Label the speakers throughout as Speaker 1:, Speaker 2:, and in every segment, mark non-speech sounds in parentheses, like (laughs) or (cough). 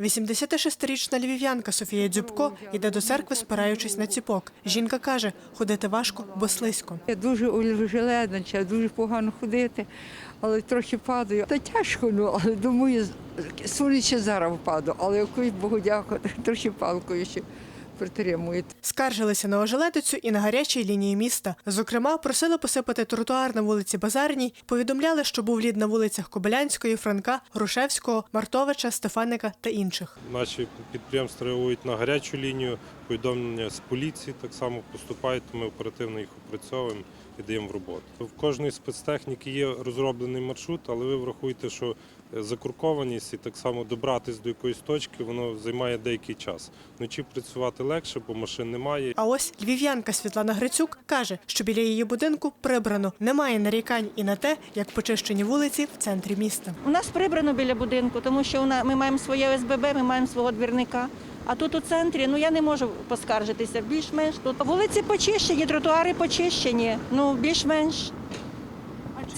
Speaker 1: 86-річна львів'янка Софія Дзюбко йде до церкви, спираючись на ціпок. Жінка каже, ходити важко, бо слизько.
Speaker 2: Я дуже ожеледнича, дуже погано ходити, але трохи падаю. Та тяжко, ну, але думаю, соняче зараз впаду, але якось Богу дякувати, (laughs) трохи палкою ще притримують.
Speaker 1: Скаржилися на ожеледицю і на гарячій лінії міста. Зокрема, просили посипати тротуар на вулиці Базарній, повідомляли, що був лід на вулицях Кобилянської, Франка, Грушевського, Мартовича, Стефаника та інших.
Speaker 3: Наші підприємства реагують на гарячу лінію, повідомлення з поліції так само поступають, то ми оперативно їх опрацьовуємо і даємо в роботу. В кожної спецтехніки є розроблений маршрут, але ви врахуйте, що е, закуркованість і так само добратись до якоїсь точки, воно займає деякий час. Вночі працювати легше, бо машин немає.
Speaker 1: А ось львів'янка Світлана Грицюк каже, що біля її будинку прибрано. Немає нарікань і на те, як почищені вулиці в центрі міста.
Speaker 4: У нас прибрано біля будинку, тому що ми маємо своє ОСББ, ми маємо свого двірника. А тут у центрі, ну я не можу поскаржитися. Більш-менш тут вулиці почищені, тротуари почищені. Ну більш-менш.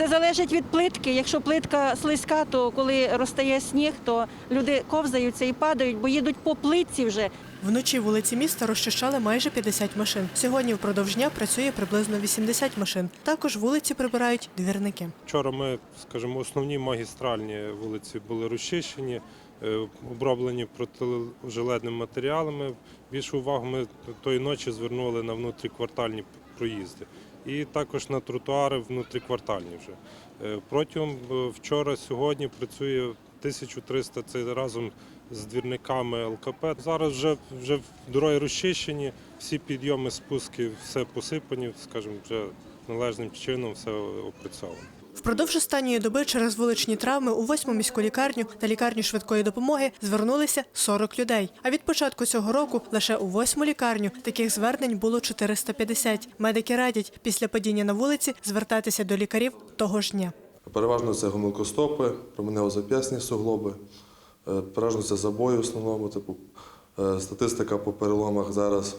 Speaker 4: Це залежить від плитки. Якщо плитка слизька, то коли розтає сніг, то люди ковзаються і падають, бо їдуть по плитці вже.
Speaker 1: Вночі вулиці міста розчищали майже 50 машин. Сьогодні впродовж дня працює приблизно 80 машин. Також вулиці прибирають двірники.
Speaker 3: Вчора ми, скажімо, основні магістральні вулиці були розчищені, е, оброблені протижилетними матеріалами. Більшу увагу ми тої ночі звернули на внутріквартальні проїзди. І також на тротуари внутріквартальні вже. Е, Протягом е, вчора, сьогодні працює 1300, це разом з двірниками ЛКП. Зараз вже, вже дороги розчищені, всі підйоми, спуски, все посипані, скажімо, вже належним чином все опрацьовано.
Speaker 1: Впродовж останньої доби через вуличні травми у восьму міську лікарню та лікарню швидкої допомоги звернулися 40 людей. А від початку цього року лише у восьму лікарню таких звернень було 450. Медики радять після падіння на вулиці звертатися до лікарів того ж дня.
Speaker 5: Переважно це гомілкостопи, променево-зап'ясні суглоби, е, переважно це забої в основному. Типу, е, статистика по переломах зараз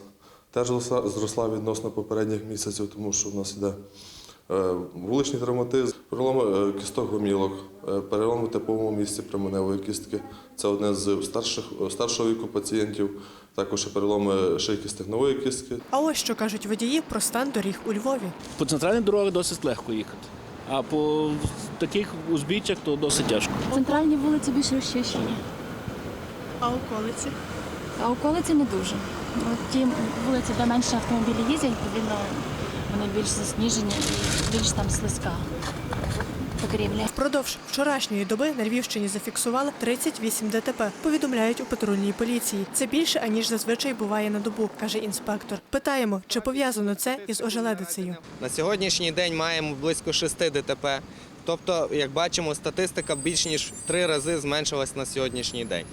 Speaker 5: теж зросла- відносно попередніх місяців, тому що в нас йде вуличний травматизм, переломи е, кісток гомілок, е, переломи в типовому місці променевої кістки. Це одне з старших, старшого віку пацієнтів, також переломи шийки стегнової кістки.
Speaker 1: А ось що кажуть водії про стан доріг у Львові.
Speaker 6: По центральній дорозі досить легко їхати, а по таких узбіччях то досить тяжко.
Speaker 7: Центральні вулиці більш розчищені,
Speaker 1: А околиці?
Speaker 7: а околиці не дуже. От ті вулиці, де менше автомобілі їздять, відповідно, вони більш засніжені і більш там слизька покрівля.
Speaker 1: Впродовж вчорашньої доби на Львівщині зафіксували 38 ДТП, повідомляють у патрульній поліції. Це більше, аніж зазвичай буває на добу, каже інспектор. Питаємо, чи пов'язано це із ожеледицею.
Speaker 8: На сьогоднішній день маємо близько 6 ДТП. Тобто, як бачимо, статистика більш ніж в три рази зменшилась на сьогоднішній день.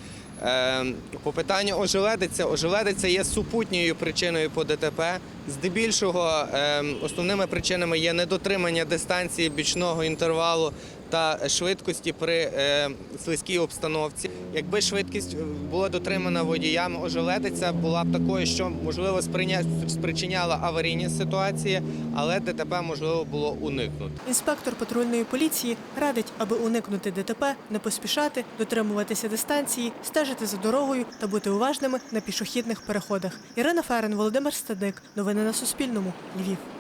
Speaker 8: Е, По питанню ожеледиця, ожеледиця є супутньою причиною по ДТП. Здебільшого е, основними причинами є недотримання дистанції бічного інтервалу та швидкості при е, слизькій обстановці. Якби швидкість була дотримана водіями, ожеледиця була б такою, що можливо спричиняла аварійні ситуації, але ДТП можливо було уникнути.
Speaker 1: Інспектор патрульної поліції радить, аби уникнути ДТП, не поспішати, дотримуватися дистанції, стежити за дорогою та бути уважними на пішохідних переходах. Ірина Ферен, Володимир Стадник. Новини на Суспільному. Львів.